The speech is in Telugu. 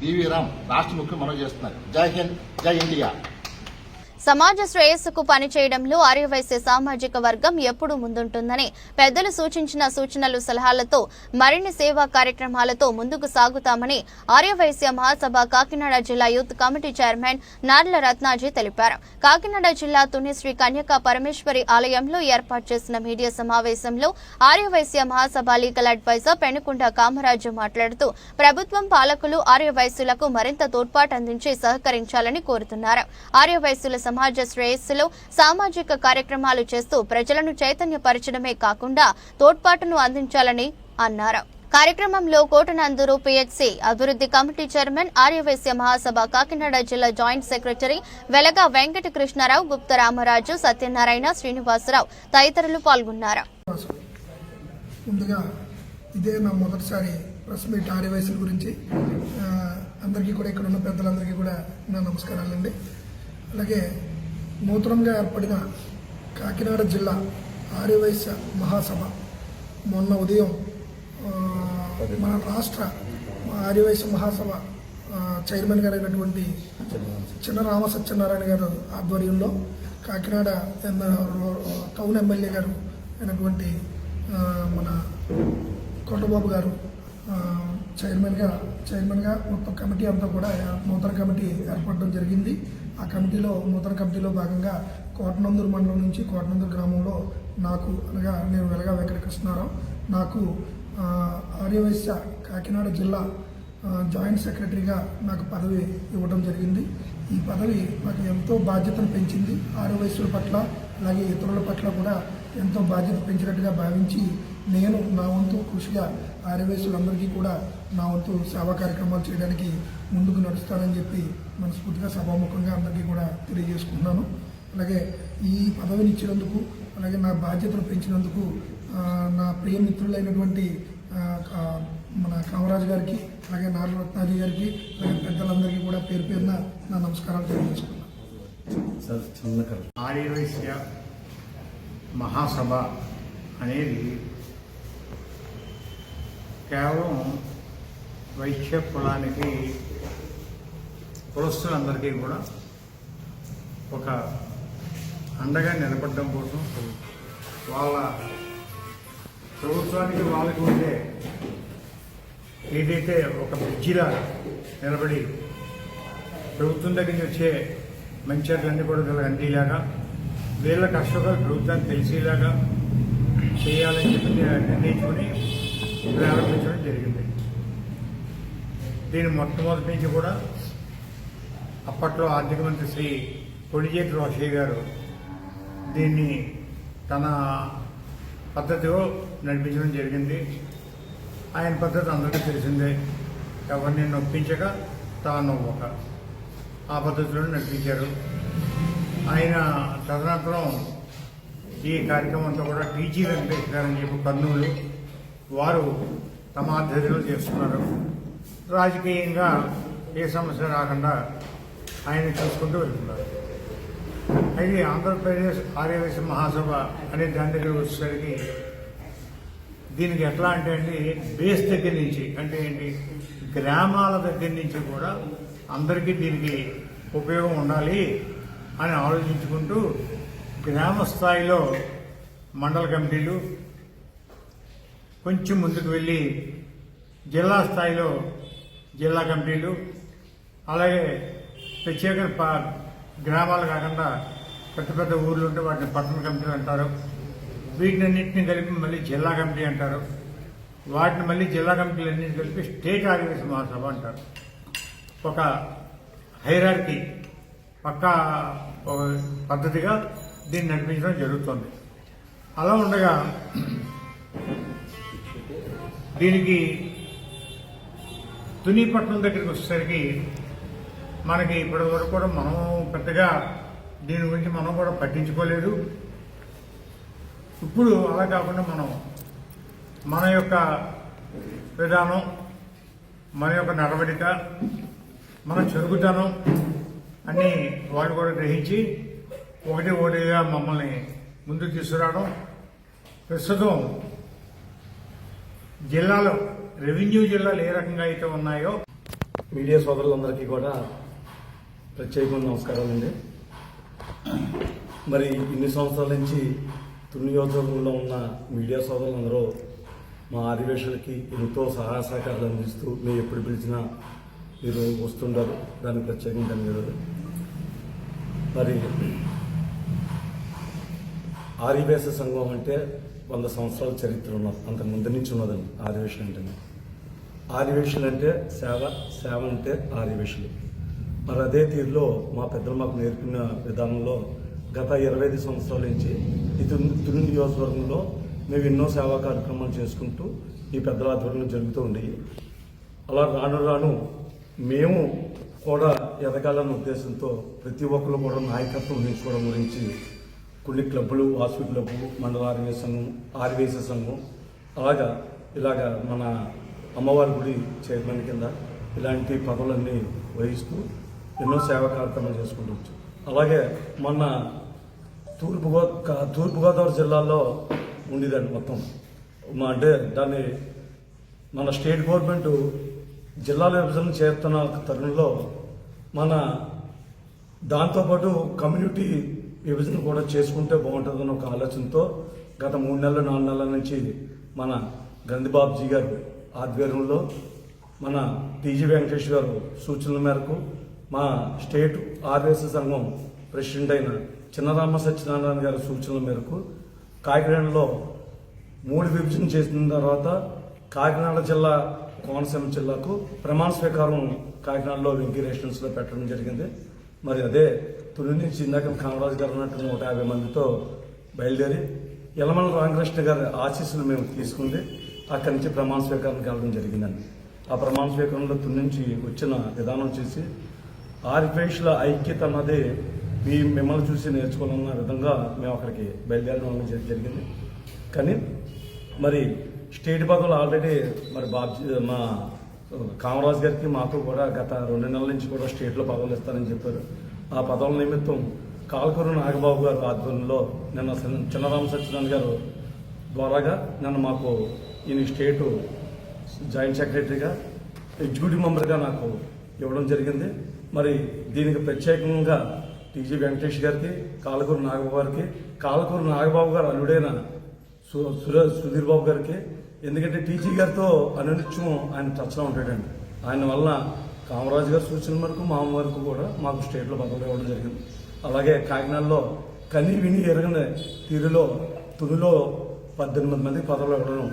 డివి రామ్ రాష్ట్ర ముఖ్యం మనం చేస్తున్నారు. జై హింద్ జై ఇండియా. సమాజ శ్రేయస్సుకు పనిచేయడంలో ఆర్యవైశ్య సామాజిక వర్గం ఎప్పుడూ ముందుంటుందని పెద్దలు సూచించిన సూచనలు సలహాలతో మరిన్ని సేవా కార్యక్రమాలతో ముందుకు సాగుతామని ఆర్యవైశ్య మహాసభ కాకినాడ జిల్లా youth committee chairman Narla Ratnaji తెలిపారు. కాకినాడ జిల్లా తుని శ్రీ కన్యకా పరమేశ్వరి ఆలయంలో ఏర్పాటు చేసిన మీడియా సమావేశంలో ఆర్యవైశ్య మహాసభ లీగల్ అడ్వైజర్ పెనుకొండ కామరాజు మాట్లాడుతూ ప్రభుత్వం పాలకులు ఆర్యవైశ్యులకు మరింత తోడ్పాటు అందించి సహకరించాలని కోరుతున్నారు. ఆర్యవైశ్యుల సమాజ శ్రేయస్సులో సామాజిక కార్యక్రమాలు చేస్తూ ప్రజలను చైతన్యపరచడమే కాకుండా తోడ్పాటును అందించాలని అన్నారు. కార్యక్రమంలో కోటనందూరు పిహెచ్సి అభివృద్ధి కమిటీ చైర్మన్ ఆర్యవైశ్య మహాసభ కాకినాడ జిల్లా జాయింట్ సెక్రటరీ వెలగా వెంకట కృష్ణారావు గుప్త రామరాజు సత్యనారాయణ శ్రీనివాసరావు తదితరులు పాల్గొన్నారు. ముందుగా ఇదే నా మొదటిసారి ప్రెస్ మీట్ ఆర్యవైశ్యుల గురించి. అందరికీ కూడా ఇక్కడ ఉన్న పెద్దలందరికీ కూడా నా నమస్కారాలండి. అలాగే నూతనంగా ఏర్పడిన కాకినాడ జిల్లా ఆర్యవైశ్య మహాసభ. మొన్న ఉదయం మన రాష్ట్ర ఆర్యవైశ్య మహాసభ చైర్మన్ గారైనటువంటి చిన్న రామ సత్యనారాయణ గారు ఆధ్వర్యంలో కాకినాడ టౌన్ ఎమ్మెల్యే గారు అయినటువంటి మన కొండబాబు గారు చైర్మన్గా చైర్మన్గా మొత్తం కమిటీ అంతా కూడా నూతన కమిటీ ఏర్పడడం జరిగింది. ఆ కమిటీలో నూతన కమిటీలో భాగంగా కోటనందూరు మండలం నుంచి కోటనందూరు గ్రామంలో నాకు అనగా నేను వెలగా వెంకట కృష్ణారావు నాకు ఆర్యవైశ్య కాకినాడ జిల్లా జాయింట్ సెక్రటరీగా నాకు పదవి ఇవ్వడం జరిగింది. ఈ పదవి నాకు ఎంతో బాధ్యతను పెంచింది. ఆర్యవైశ్యుల పట్ల అలాగే ఇతరుల పట్ల కూడా ఎంతో బాధ్యత పెంచినట్టుగా భావించి నేను నా వంతు కృషిగా ఆర్యవేశులందరికీ కూడా నా వంతు సేవా కార్యక్రమాలు చేయడానికి ముందుకు నడుస్తానని చెప్పి మనస్ఫూర్తిగా సభాముఖంగా అందరికీ కూడా తెలియజేసుకుంటున్నాను. అలాగే ఈ పదవిని ఇచ్చినందుకు అలాగే నా బాధ్యతను పెంచినందుకు నా ప్రియ మిత్రులైనటువంటి మన కామరాజు గారికి అలాగే నారాయణ రత్నాజీ గారికి అలాగే పెద్దలందరికీ కూడా పేరు పేరున నా నమస్కారాలు తెలియజేసుకున్నాను ఆర్యవైశ్య మహాసభ అనేది కేవలం వైశ్య కులానికి కులస్తులందరికీ కూడా ఒక అండగా నిలబడడం కోసం వాళ్ళ ప్రభుత్వానికి వాళ్ళకి ఉండే ఏదైతే ఒక బ్రిడ్జిలా నిలబడి ప్రభుత్వం దగ్గర నుంచి వచ్చే మంచిర్లన్నీ కూడా వీళ్ళకి అందేలాగా వీళ్ళ కష్టకాలు ప్రభుత్వానికి తెలిసేలాగా చేయాలని చెప్పి నిర్ణయించుకొని ప్రారంభించడం జరిగింది. దీని మొట్టమొదటి నుంచి కూడా అప్పట్లో ఆర్థిక మంత్రి శ్రీ కొడిజేటి రోషయ్య గారు దీన్ని తన పద్ధతిలో నడిపించడం జరిగింది. ఆయన పద్ధతి అందరికీ తెలిసిందే. ఎవరిని నొప్పించక తాను ఒక ఆ పద్ధతిలో నడిపించారు. ఆయన తదనంతరం ఈ కార్యక్రమం అంతా కూడా టీజీ వెంకటేష్ గారు అని చెప్పి కర్నూలు వారు తమ ఆధ్వర్యంలో చేస్తున్నారు. రాజకీయంగా ఏ సమస్య రాకుండా ఆయన చూసుకుంటూ వెళ్తున్నారు. అయితే ఆంధ్రప్రదేశ్ ఆర్యవేశ మహాసభ అనే దాని దగ్గర వచ్చేసరికి దీనికి ఎట్లా అంటే అండి బేస్ దగ్గర నుంచి అంటే ఏంటి గ్రామాల దగ్గర నుంచి కూడా అందరికీ దీనికి ఉపయోగం ఉండాలి అని ఆలోచించుకుంటూ గ్రామ స్థాయిలో మండల కమిటీలు కొంచెం ముందుకు వెళ్ళి జిల్లా స్థాయిలో జిల్లా కమిటీలు అలాగే ప్రత్యేక గ్రామాలు కాకుండా పెద్ద పెద్ద ఊర్లు ఉంటే వాటిని పట్టణ కమిటీలు అంటారు. వీటినన్నింటినీ కలిపి మళ్ళీ జిల్లా కమిటీ అంటారు. వాటిని మళ్ళీ జిల్లా కమిటీలన్నింటినీ కలిపి స్టేట్ ఆర్గనైజ్ మహాసభ అంటారు. ఒక హైరార్కి పక్కా ఒక పద్ధతిగా దీన్ని నడిపించడం జరుగుతుంది. అలా ఉండగా దీనికి తునిపట్నం దగ్గరికి వచ్చేసరికి మనకి ఇప్పటి వరకు కూడా మనం పెద్దగా దీని గురించి మనం కూడా పట్టించుకోలేదు. ఇప్పుడు అలా కాకుండా మనం మన యొక్క విధానం మన యొక్క నడవడిక మన చురుకుతనం అని వాళ్ళు కూడా గ్రహించి ఒకటి ఒకటిగా మమ్మల్ని ముందుకు తీసుకురావడం. ప్రస్తుతం జిల్లాలో రెవెన్యూ జిల్లాలు ఏ రకంగా అయితే ఉన్నాయో మీడియా సోదరులందరికీ కూడా ప్రత్యేకమైన నమస్కారాలండి మరి ఇన్ని సంవత్సరాల నుంచి తుని నియోజకవర్గంలో ఉన్న మీడియా సోదరులందరూ మా ఆదివేశులకి ఎంతో సహాయ సహకారాలు అందిస్తూ మేము ఎప్పుడు పిలిచినా మీరు వస్తుంటారు. దాన్ని ప్రత్యేకంగా ధన్యవాదాలు. మరి ఆదివేశ సంఘం అంటే వంద సంవత్సరాల చరిత్ర ఉన్నది అంతకు ముందు నుంచి ఉన్నదండి ఆదివేశం అంటే ఆదివేశులు అంటే సేవ సేవ అంటే ఆదివేషులు మరి అదే తీరులో మా పెద్దలు మాకు నేర్పిన విధానంలో గత ఇరవై ఐదు సంవత్సరాల నుంచి ఈ తుని నియోజకవర్గంలో మేము ఎన్నో సేవా కార్యక్రమాలు చేసుకుంటూ ఈ పెద్దల ఆధ్వర్యంలో జరుగుతూ ఉండేవి. అలా రాను రాను మేము కూడా ఎదగాలన్న ఉద్దేశంతో ప్రతి ఒక్కరు కూడా నాయకత్వం వహించుకోవడం గురించి కొన్ని క్లబ్బులు హాస్పిటల్ క్లబ్బు మండల ఆర్వీ సంఘం ఆర్వీఎస్ సంఘం అలాగా ఇలాగా మన అమ్మవారి గుడి చైర్మన్ కింద ఇలాంటి పదవులన్నీ వహిస్తూ ఎన్నో సేవా కార్యక్రమాలు చేసుకుంటూ అలాగే మొన్న తూర్పు గో తూర్పుగోదావరి జిల్లాలో ఉండేదండి మొత్తం. అంటే దాన్ని మన స్టేట్ గవర్నమెంట్ జిల్లాల విభజన చేస్తున్న తరుణంలో మన దాంతోపాటు కమ్యూనిటీ విభజన కూడా చేసుకుంటే బాగుంటుందని ఒక ఆలోచనతో గత మూడు నెలలు నాలుగు నెలల నుంచి మన గంధిబాబుజీ గారు ఆధ్వర్యంలో మన టీజీ వెంకటేష్ గారు సూచనల మేరకు మా స్టేట్ ఆర్ఎస్ సంఘం ప్రెసిడెంట్ అయిన చిన్నరామ సత్యనారాయణ గారి సూచనల మేరకు కాకినాడలో మూడు విభజన చేసిన తర్వాత కాకినాడ జిల్లా కోనసీమ జిల్లాకు ప్రమాణ స్వీకారం కాకినాడలో వెంకీ రెసిడెన్స్లో పెట్టడం జరిగింది. మరి అదే తుని నుంచి ఇందాక కామరాజు గారు అన్నట్టు నూట యాభై మందితో బయలుదేరి యలమల రామకృష్ణ గారి ఆశీస్సులు మేము తీసుకుంది. అక్కడి నుంచి ప్రమాణ స్వీకారానికి వెళ్ళడం జరిగిందండి. ఆ ప్రమాణ స్వీకారంలో తొలి నుంచి వచ్చిన విధానం చేసి ఆర్పేషుల ఐక్యత అన్నది మీ మిమ్మల్ని చూసి నేర్చుకోవాలన్న విధంగా మేము అక్కడికి బయలుదేరడం జరిగింది. కానీ మరి స్టేట్ పదవులు ఆల్రెడీ మరి బాబ్జీ మా కామరాజ్ గారికి మాకు కూడా గత రెండు నెలల నుంచి కూడా స్టేట్లో పదవులు ఇస్తారని చెప్పారు. ఆ పదవుల నిమిత్తం కాల్కూరు నాగబాబు గారు ఆధ్వర్యంలో నిన్న చిన్న- చిన్నరామ సత్యనారాయణ గారు ద్వారాగా నిన్న మాకు ఈయన స్టేటు జాయింట్ సెక్రటరీగా ఎగ్జిక్యూటివ్ మెంబర్గా నాకు ఇవ్వడం జరిగింది. మరి దీనికి ప్రత్యేకంగా టీజీ వెంకటేష్ గారికి కాలకూరు నాగబాబు గారికి కాలకూరు నాగబాబు గారు అల్లుడైన సు- సుధీర్ బాబు గారికి ఎందుకంటే టీజీ గారితో అనునిత్యం ఆయన టచ్లో ఉంటాడండి. ఆయన వల్ల కామరాజు గారి సూచన వరకు మా వరకు కూడా మాకు స్టేట్లో పదవులు ఇవ్వడం జరిగింది. అలాగే కాకినాడలో కని విని ఎరగని తీరులో తుదిలో పద్దెనిమిది మంది పదవులు ఇవ్వడం